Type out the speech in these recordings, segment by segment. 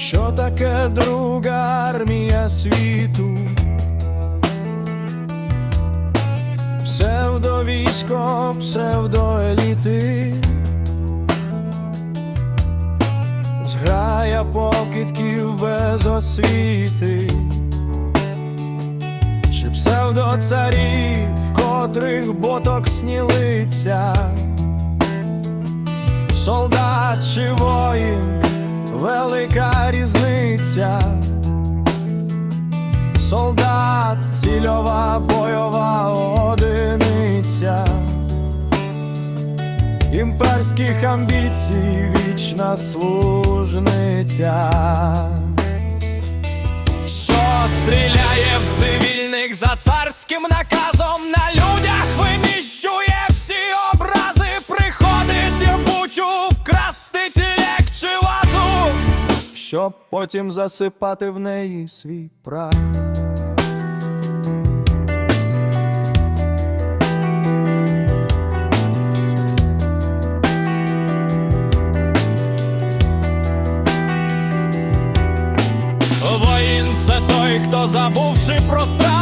Що таке друга армія світу? Псевдовійсько, псевдоеліти. Зграя покидьків без освіти. Чи псевдоцарів, котрих боток снілиться? Солдат чи воїн, велика різниця. Солдат, цільова бойова одиниця. Імперських амбіцій вічна служниця. Що стріляє в цивільних за царським наказом щоб потім засипати в неї свій прах. Воїн це той, хто забувши про страх,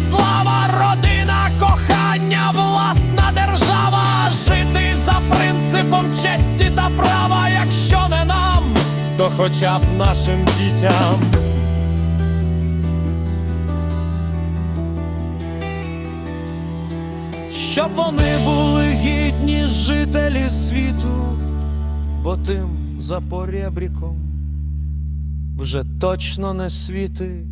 слава, родина, кохання, власна держава, жити за принципом честі та права, якщо не нам, то хоча б нашим дітям. Щоб вони були гідні жителі світу, бо тим за поребріком вже точно не світи